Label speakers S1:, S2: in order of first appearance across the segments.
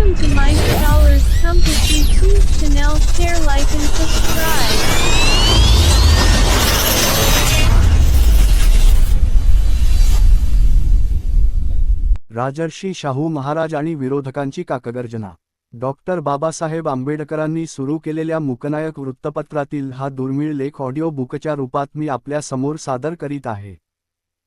S1: Welcome to my Scholars Compass YouTube channel. Share, like, and subscribe.
S2: Rajarshi Shahu Maharaj आणि विरोधकांची काकगर्जना doctor Babasaheb आंबेडकरांनी सुरू केलेल्या मुकनायक वृत्तपत्रातील हा दुर्मिळ लेख ऑडिओ बुकच्या रूपात मी आपल्यासमोर सादर करीत आहे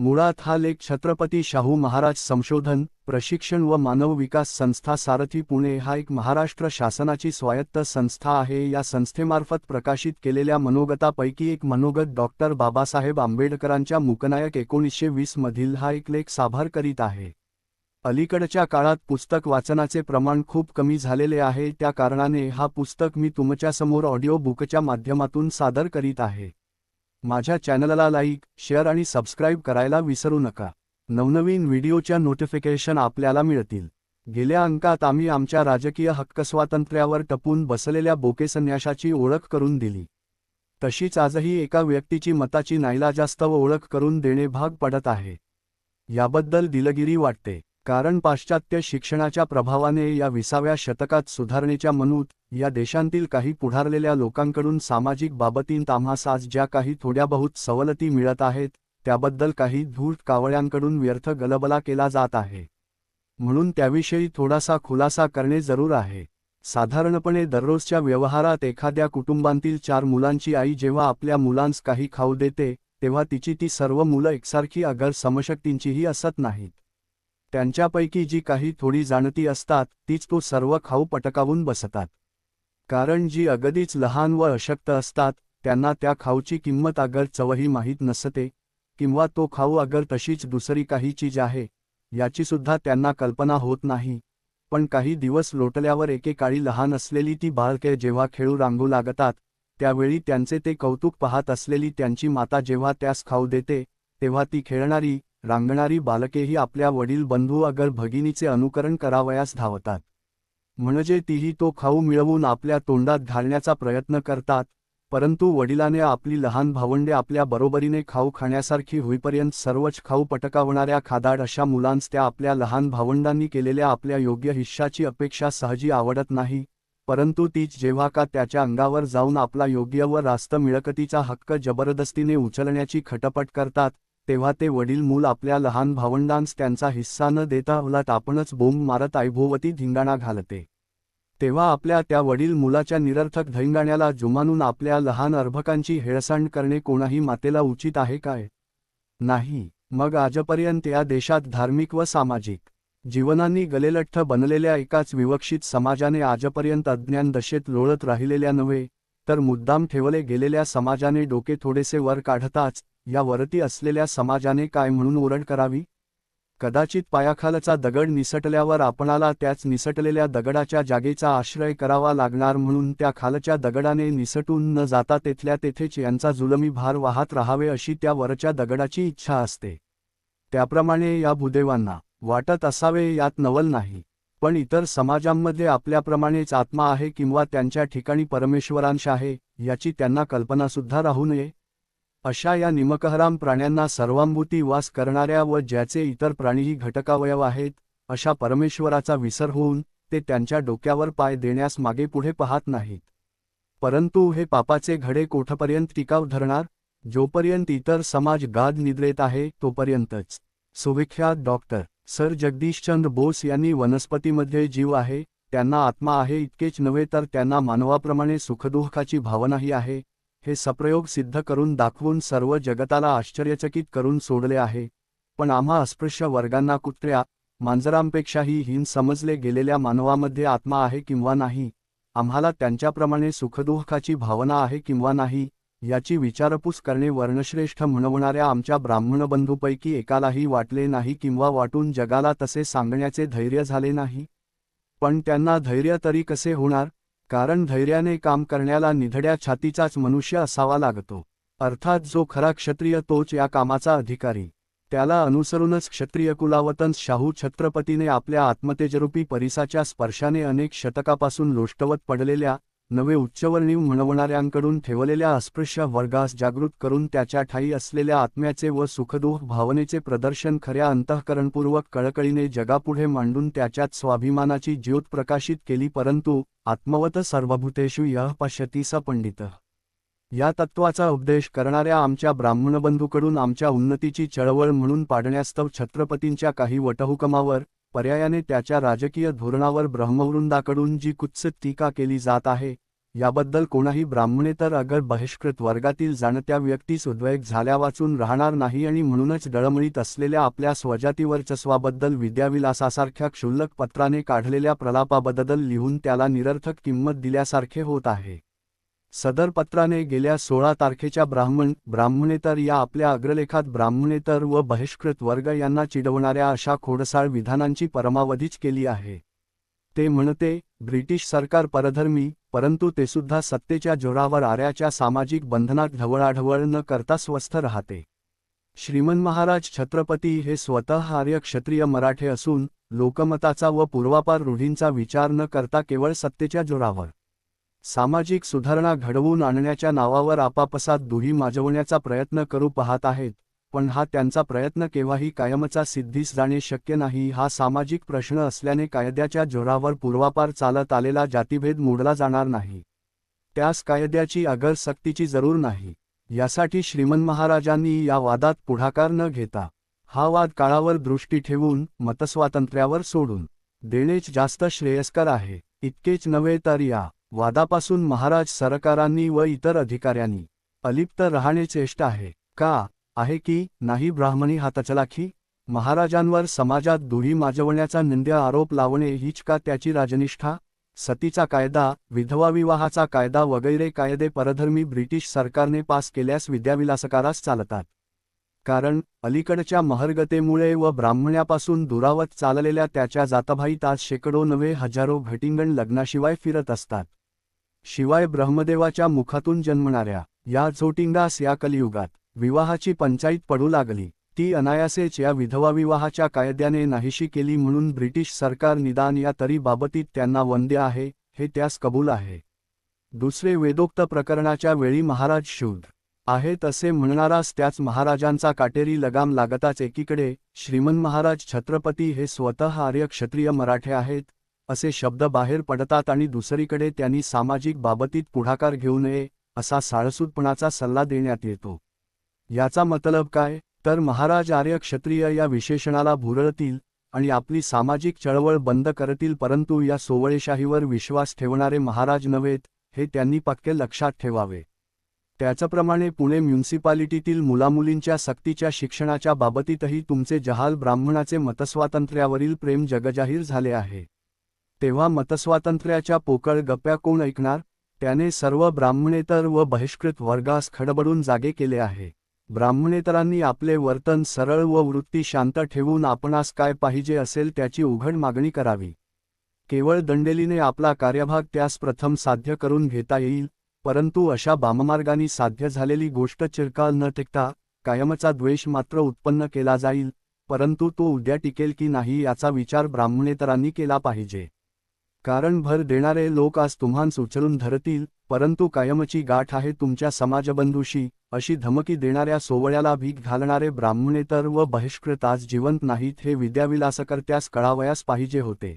S2: मुळात हा लेख छत्रपती शाहू महाराज संशोधन प्रशिक्षण व मानव विकास संस्था सारथी पुणे हा एक महाराष्ट्र शासनाची स्वायत्त संस्था आहे. या संस्थेमार्फत प्रकाशित केलेल्या मनोगतापैकी एक मनोगत डॉक्टर बाबासाहेब आंबेडकरांच्या मुकनायक एकोणीसशे वीस मधील हा एक लेख साभार करीत आहे. अलीकडच्या काळात पुस्तक वाचनाचे प्रमाण खूप कमी झालेले आहे. त्या कारणाने हा पुस्तक मी तुमच्यासमोर ऑडिओ बुकच्या माध्यमातून सादर करीत आहे. माझ्या चॅनलला लाईक शेअर आणि सबस्क्राईब करायला विसरू नका. नवनवीन व्हिडिओच्या नोटिफिकेशन आपल्याला मिळतील. गेल्या अंकात आम्ही आमच्या राजकीय हक्कस्वातंत्र्यावर टपून बसलेल्या बोकेसन्याशाची ओळख करून दिली. तशीच आजही एका व्यक्तीची मताची नाईलाजास्तव ओळख करून देणे भाग पडत आहे. याबद्दल दिलगिरी वाटते. कारण पाश्चात्य शिक्षणाच्या प्रभावाने या विसाव्या शतकात सुधारणेच्या मनूत या देशांतील काही पुढारलेल्या लोकांकडून सामाजिक बाबतींत आम्हास आज ज्या काही थोड्या बहुत सवलती मिळत आहेत त्याबद्दल काही धूर्त कावळ्यांकडून व्यर्थ गलबला केला जात आहे. म्हणून त्याविषयी थोडासा खुलासा करणे जरूर आहे. साधारणपणे दररोजच्या व्यवहारात एखाद्या कुटुंबांतील चार मुलांची आई जेव्हा आपल्या मुलांस काही खाऊ देते तेव्हा तिची ती सर्व मुलं एकसारखी अगर समशक्तींचीही असत नाहीत. त्यांच्यापैकी जी काही थोडी जाणती असतात तीच तो सर्व खाऊ पटकावून बसतात. कारण जी अगदीच लहान व अशक्त असतात त्यांना त्या खाऊची किंमत अगर चवही माहीत नसते किंवा तो खाऊ अगर तशीच दुसरी काही चीज आहे याचीसुद्धा त्यांना कल्पना होत नाही. पण काही दिवस लोटल्यावर एकेकाळी लहान असलेली ती बाळके जेव्हा खेळू रांगू लागतात त्यावेळी त्यांचे ते कौतुक पाहत असलेली त्यांची माता जेव्हा त्यास खाऊ देते तेव्हा ती खेळणारी रांगणारी बालकेही आपल्या वडील बंधू अगर भगिनीचे अनुकरण करावयास धावतात. म्हणजे तीही तो खाऊ मिळवून आपल्या तोंडात घालण्याचा प्रयत्न करतात परंतु वडिलाने आपली लहान भावंडे आपल्या बरोबरीने खाऊ खाण्यासारखी होईपर्यंत सर्वच खाऊ पटकावणाऱ्या खादाड अशा मुलांस त्या आपल्या लहान भावंडांनी केलेल्या आपल्या योग्य हिश्शाची अपेक्षा सहजी आवडत नाही परंतु तीच जेव्हा का त्याच्या अंगावर जाऊन आपला योग्य व रास्त मिळकतीचा हक्क जबरदस्तीने उचलण्याची खटपट करतात तेव्हा ते वडील मूल आपल्या लहान भावंडांस त्यांचा हिस्सा न देता उलट आपणच बोंब मारत आईभोवती धिंगाणा घालते. तेव्हा आपल्या त्या वडील मुलाच्या निरर्थक धैंगाण्याला जुमानून आपल्या लहान अर्भकांची हेळसांड करणे कोणाही मातेला उचित आहे काय? नाही. मग आजपर्यंत या देशात धार्मिक व सामाजिक जीवनांनी गलेलठ्ठ बनलेल्या एकाच विवक्षित समाजाने आजपर्यंत अज्ञान दशेत लोळत राहिलेल्या नव्हे तर मुद्दाम ठेवले गेलेल्या समाजाने डोके थोडेसे वर काढताच या वरती असलेल्या समाजाने काय म्हणून ओरड करावी? कदाचित पायाखालचा दगड निसटल्यावर आपणाला त्याच निसटलेल्या दगडाच्या जागेचा आश्रय करावा लागणार म्हणून त्या खालच्या दगडाने निसटून न जाता तेथल्या तेथेच यांचा जुलमी भार वाहत राहावे अशी त्या वरच्या दगडाची इच्छा असते. त्याप्रमाणे या भूदेवांना वाटत असावे यात नवल नाही पण इतर समाजांमध्ये आपल्याप्रमाणेच आत्मा आहे किंवा त्यांच्या ठिकाणी परमेश्वरांश आहे याची त्यांना कल्पनासुद्धा राहू नये. अशा या निमकहराम प्राण्यांना सर्वांभूती वास करणाऱ्या व ज्याचे इतर प्राणीही घटकावयव आहेत अशा परमेश्वराचा विसर होऊन ते त्यांच्या डोक्यावर पाय देण्यास मागे पुढे पाहत नाहीत. परंतु हे पापाचे घडे कोठपर्यंत टिकाव धरणार? जोपर्यंत इतर समाज गाद निद्रेत आहे तोपर्यंतच. सुविख्यात डॉक्टर सर जगदीशचंद्र बोस यांनी वनस्पतीमध्ये जीव आहे त्यांना आत्मा आहे इतकेच नव्हे तर त्यांना मानवाप्रमाणे सुखदुःखाची भावनाही आहे हे सप्रयोग सिद्ध करून दाखवून सर्व जगताला आश्चर्यचकित करून सोडले आहे. पण आम्हा अस्पृश्य वर्गांना कुत्र्या मांजरांपेक्षाही हीन समजले गेलेल्या मानवामध्ये आत्मा आहे किंवा नाही आम्हाला त्यांच्याप्रमाणे सुखदुःखाची भावना आहे किंवा नाही याची विचारपूस करणे वर्णश्रेष्ठ म्हणवणाऱ्या आमच्या ब्राह्मण बंधूपैकी एकालाही वाटले नाही किंवा वाटून जगाला तसे सांगण्याचे धैर्य झाले नाही. पण त्यांना धैर्य तरी कसे होणार? कारण धैर्याने काम करण्याला निधड्या छातीचाच मनुष्य असावा लागतो. अर्थात जो खरा क्षत्रिय तोच या कामाचा अधिकारी. त्याला अनुसरूनच क्षत्रिय कुलावतन शाहू छत्रपतीने आपल्या आत्मतेजरूपी परिसाच्या स्पर्शाने अनेक शतकापासून लोष्टवत पडलेल्या नवे उच्चवर्णीव म्हणवणाऱ्यांकडून ठेवलेल्या अस्पृश्य वर्गास जागृत करून त्याच्या ठाई असलेल्या आत्म्याचे व सुखदुःख भावनेचे प्रदर्शन खऱ्या अंतःकरणपूर्वक कळकळीने जगापुढे मांडून त्याच्यात स्वाभिमानाची ज्योत प्रकाशित केली परंतु आत्मवत सर्वभूतेषु यः पश्यती स पंडित. या तत्वाचा उपदेश करणाऱ्या आमच्या ब्राह्मणबंधूकडून आमच्या उन्नतीची चळवळ म्हणून पाडण्यास्तव छत्रपतींच्या काही वटहुकमावर पर्यायाने त्याच्या राजकीय धोरणावर ब्रह्मवृंदाकडून जी कुत्सित टीका केली जात आहे याबद्दल कोणाही ब्राह्मणेतर अगर बहिष्कृत वर्गातील जाणत्या व्यक्तीस उद्वेग झाल्या वाचून राहणार नाही आणि म्हणूनच डळमळीत असलेल्या आपल्या स्वजातीवर्चस्वाबद्दल विद्याविलासासारख्या क्षुल्लक पत्राने काढलेल्या प्रलापाबद्दल लिहून त्याला निरर्थक किंमत दिल्यासारखे होत आहे. सदर पत्राने गेल्या सोळा तारखेच्या ब्राह्मण ब्राह्मणेतर या आपल्या अग्रलेखात ब्राह्मणेतर व बहिष्कृत वर्ग यांना चिडवणाऱ्या अशा खोडसाळ विधानांची परमावधीच केली आहे. ते म्हणते ब्रिटिश सरकार परधर्मी परंतु तेसुद्धा सत्तेच्या जोरावर आऱ्याच्या सामाजिक बंधनात ढवळाढवळ न करता स्वस्थ राहते. श्रीमन महाराज छत्रपती हे स्वतः आर्य क्षत्रिय मराठे असून लोकमताचा व पूर्वापार रूढींचा विचार न करता केवळ सत्तेच्या जोरावर सामाजिक सुधारणा घडवून आणण्याच्या नावावर आपापसात दुही माजवण्याचा प्रयत्न करू पाहत आहेत पण हा त्यांचा प्रयत्न केव्हाही कायमचा सिद्धीस जाणे शक्य नाही हा सामाजिक प्रश्न असल्याने कायद्याच्या जोरावर पूर्वापार चालत आलेला जातीभेद मोडला जाणार नाही. त्यास कायद्याची अगर सक्तीची जरूर नाही. यासाठी श्रीमन महाराजांनी या वादात पुढाकार न घेता हा वाद काळावर दृष्टी ठेवून मतस्वातंत्र्यावर सोडून देणेच जास्त श्रेयस्कर आहे इतकेच नव्हे तर या वादापासून महाराज सरकारांनी व इतर अधिकाऱ्यांनी अलिप्त राहणे चेष्ट आहे. का? आहे की नाही? ब्राह्मणी हातचलाखी? महाराजांवर समाजात दुही माजवण्याचा निंद्य आरोप लावणे हीच का त्याची राजनिष्ठा? सतीचा कायदा विधवा विवाहाचा कायदा वगैरे कायदे परधर्मी ब्रिटिश सरकारने पास केल्यास विद्याविलासकारास चालतात. कारण अलीकडच्या महर्गतेमुळे व ब्राह्मण्यापासून दुरावत चाललेल्या त्याच्या जाताभाईत आज शेकडो नवे हजारो घटिंगण लग्नाशिवाय फिरत असतात. शिवाय ब्रह्मदेवाच्या मुखातून जन्मणाऱ्या या झोटिंगास या कलियुगात विवाहाची पंचाईत पडू लागली. ती अनायासेच या विधवा विवाहाच्या कायद्याने नाहीशी केली म्हणून ब्रिटिश सरकार निदान या तरी बाबतीत त्यांना वंद्य आहे हे त्यास कबूल आहे. दुसरे वेदोक्त प्रकरणाच्या वेळी महाराज शूद्र आहेत असे म्हणणारास त्याच महाराजांचा काटेरी लगाम लागताच एकीकडे श्रीमन महाराज छत्रपती हे स्वतः आर्य क्षत्रिय मराठे आहेत असे शब्द बाहेर पडतात आणि दुसरीकडे त्यांनी सामाजिक बाबतीत पुढाकार घेऊ नये असा साळसूदपणाचा सल्ला देण्यात येतो. याचा मतलब काय? तर महाराज आर्य क्षत्रिय या विशेषणाला भुरळतील आणि आपली सामाजिक चळवळ बंद करतील परंतु या सोवळेशाहीवर विश्वास ठेवणारे महाराज नव्हेत हे त्यांनी पक्के लक्षात ठेवावे. त्याचप्रमाणे पुणे म्युन्सिपालिटीतील मुलामुलींच्या सक्तीच्या शिक्षणाच्या बाबतीतही तुमचे जहाल ब्राह्मणाचे मतस्वातंत्र्यावरील प्रेम जगजाहीर झाले आहे. तेव्हा मतस्वातंत्र्याच्या पोकळ गप्प्या कोण ऐकणार? त्याने सर्व ब्राह्मणेतर व बहिष्कृत वर्गास खडबडून जागे केले आहे. ब्राह्मणेतरांनी आपले वर्तन सरळ व वृत्ती शांत ठेवून आपणास काय पाहिजे असेल त्याची उघड मागणी करावी. केवळ दंडेलीने आपला कार्यभाग त्यास प्रथम साध्य करून घेता येईल परंतु अशा बाममार्गाने साध्य झालेली गोष्ट चिरकाल न टिकता कायमचा द्वेष मात्र उत्पन्न केला जाईल परंतु तो उद्या टिकेल की नाही याचा विचार ब्राह्मणेतरांनी केला पाहिजे. कारण भर देणारे लोक आज तुम्हांस उचलून धरतील परंतु कायमची गाठ आहे तुमच्या समाजबंधूशी अशी धमकी देणाऱ्या सोवळ्याला भीक घालणारे ब्राह्मणेतर व बहिष्कृत आज जिवंत नाहीत हे विद्याविलासकर्त्यास कळावयास पाहिजे होते.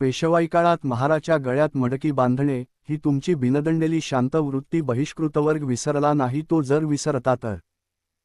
S2: पेशवाई काळात महाराच्या गळ्यात मडकी बांधणे ही तुमची बिनदंडेली शांत वृत्ती बहिष्कृतवर्ग विसरला नाही तो जर विसरता तर.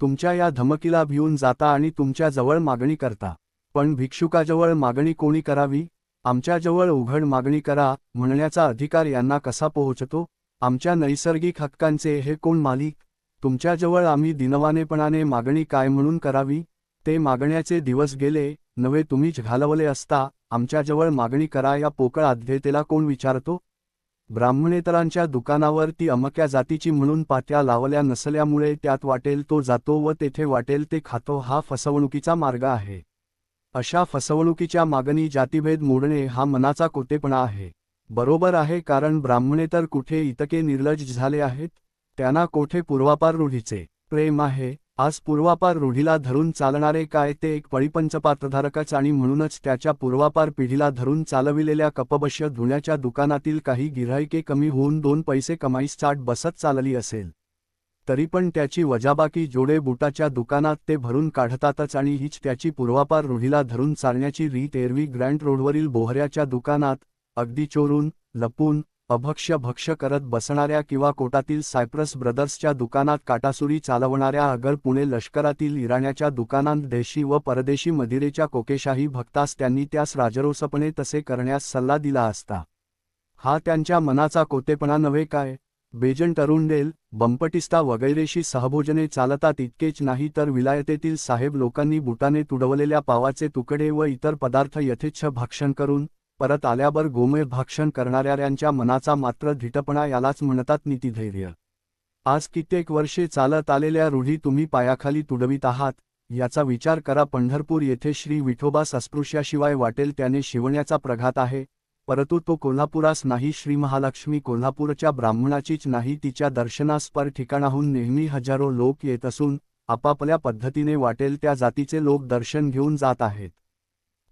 S2: तुमच्या या धमकीला भिऊन जाता आणि तुमच्या जवळ मागणी करता. पण भिक्षुकाजवळ मागणी कोणी करावी? आमच्याजवळ उघड मागणी करा म्हणण्याचा अधिकार यांना कसा पोहोचतो? आमच्या नैसर्गिक हक्कांचे हे कोण मालिक? तुमच्याजवळ आम्ही दिनवानेपणाने मागणी काय म्हणून करावी? ते मागण्याचे दिवस गेले नवे तुम्हीच घालवले असता आमच्याजवळ मागणी करा या पोकळ आध्यतेला कोण विचारतो? ब्राह्मणेतरांच्या दुकानावर ती अमक्या जातीची म्हणून पात्या लावल्या नसल्यामुळे त्यात वाटेल तो जातो व तेथे वाटेल ते खातो हा फसवणुकीचा मार्ग आहे. अशा फसवणुकीच्या मागणी जातीभेद मोडणे हा मनाचा कोतेपणा आहे. बरोबर आहे कारण ब्राह्मणे तर कुठे इतके निर्लज झाले आहेत? त्यांना कोठे पूर्वापार रूढीचे प्रेम आहे? आज पूर्वापार रूढीला धरून चालणारे काय ते एक पळीपंचपात्रधारकच आणि म्हणूनच त्याच्या पूर्वापार पिढीला धरून चालविलेल्या कपबश्य धुण्याच्या दुकानातील काही गिऱ्हाईके कमी होऊन दोन पैसे कमाईस चाट बसत चालली असेल. तरी पण त्याची वजाबाकी जोडे बुटाच्या दुकानात ते भरून काढतातच आणि हीच त्याची पूर्वापार रूढीला धरून चालण्याची रीत एरवी ग्रँड रोडवरील बोहऱ्याच्या दुकानात अगदी चोरून लपून अभक्ष्य भक्ष्य करत बसणाऱ्या किंवा कोटातील सायप्रस ब्रदर्सच्या दुकानात काटासुरी चालवणाऱ्या अगर पुणे लष्करातील इराण्याच्या दुकानात देशी व परदेशी मदिरेच्या कोकेशाही भक्तास त्यांनी त्यास राजरोसपणे तसे करण्यास सल्ला दिला असता. हा त्यांच्या मनाचा कोतेपणा नव्हे काय? बेजंट अरुंडेल बंपटिस्ता वगैरेशी सहभोजने चालतात इतकेच नाही तर विलायतेतील साहेब लोकांनी बुटाने तुडवलेल्या पावाचे तुकडे व इतर पदार्थ यथेच्छ भाक्षण करून परत आल्यावर गोमय भाक्षण करणाऱ्यांच्या मनाचा मात्र धिटपणा यालाच म्हणतात नीतिधैर्य. आज कित्येक वर्षे चालत आलेल्या रूढी तुम्ही पायाखाली तुडवीत आहात याचा विचार करा पंढरपूर येथे श्री विठोबा सस्पृश्याशिवाय वाटेल त्याने शिवण्याचा प्रघात आहे परंतु तो कोल्हापुरास नाही श्री महालक्ष्मी कोल्हापूरच्या ब्राह्मणाचीच नाही तिच्या दर्शनास पर ठिकाणाहून नेहमी हजारो लोक येत असून आपापल्या पद्धतीने वाटेल त्या जातीचे लोक दर्शन घेऊन जात आहेत.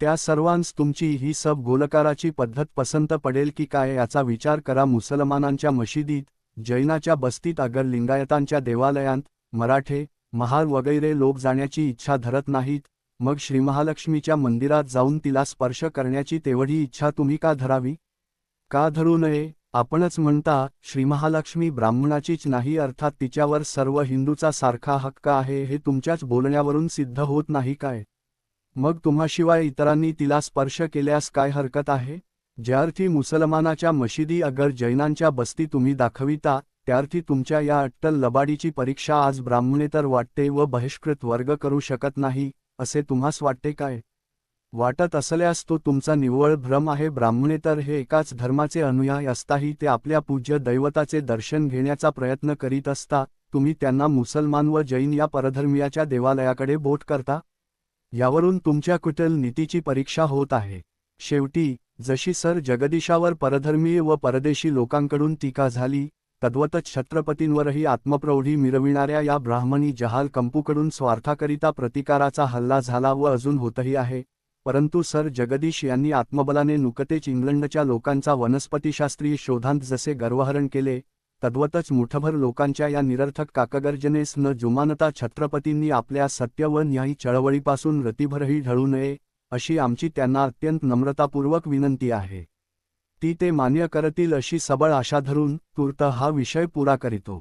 S2: त्या सर्वांस तुमची ही सब गोलकाराची पद्धत पसंत पडेल की काय याचा विचार करा. मुसलमानांच्या मशिदीत जैनाच्या बस्तीत अगर लिंगायतांच्या देवालयांत मराठे महार वगैरे लोक जाण्याची इच्छा धरत नाहीत मग श्रीमहालक्ष्मीच्या मंदिरात जाऊन तिला स्पर्श करण्याची तेवढी इच्छा तुम्ही का धरावी? का धरू नये? आपणच म्हणता श्रीमहालक्ष्मी ब्राह्मणाचीच नाही अर्थात तिच्यावर सर्व हिंदूचा सारखा हक्क आहे हे तुमच्याच बोलण्यावरून सिद्ध होत नाही काय? मग तुम्हाशिवाय इतरांनी तिला स्पर्श केल्यास काय हरकत आहे? ज्यार्थी मुसलमानाच्या मशिदी अगर जैनांच्या बस्ती तुम्ही दाखविता त्यार्थी तुमच्या या अट्टल लबाडीची परीक्षा आज ब्राह्मणेतर वाटते व बहिष्कृत वर्ग करू शकत नाही असे तुम्हास वाटते काय? वाटत असल्यास तो तुमचा निव्वळ भ्रम आहे. ब्राह्मणेतर हे एकाच धर्माचे अनुयायी असताही ते आपल्या पूज्य दैवताचे दर्शन घेण्याचा प्रयत्न करीत असता तुम्ही त्यांना मुसलमान व जैन या परधर्मियाच्या देवालयाकडे बोट करता? यावरून तुमच्या कुटल नीतीची परीक्षा होत आहे. शेवटी जशी सर जगदीशावर परधर्मीय व परदेशी लोकांकडून टीका झाली तद्वतच छत्रपतींवरही आत्मप्रौढी मिरविणाऱ्या या ब्राह्मणी जहाल कंपूकडून स्वार्थाकरिता प्रतिकाराचा हल्ला झाला व अजून होतही आहे. परंतु सर जगदीश यांनी आत्मबलाने नुकतेच इंग्लंडच्या लोकांचा वनस्पतीशास्त्रीय शोधांत जसे गर्वहरण केले तद्वतच मुठभर लोकांच्या या निरर्थक काकगर्जनेस न जुमानता छत्रपतींनी आपल्या सत्य व न्यायी चळवळीपासून रतीभरही ढळू नये अशी आमची त्यांना अत्यंत नम्रतापूर्वक विनंती आहे. ती ते मान्य करतील अशी सबळ आशा धरून तूर्त हा विषय पुरा करीतो.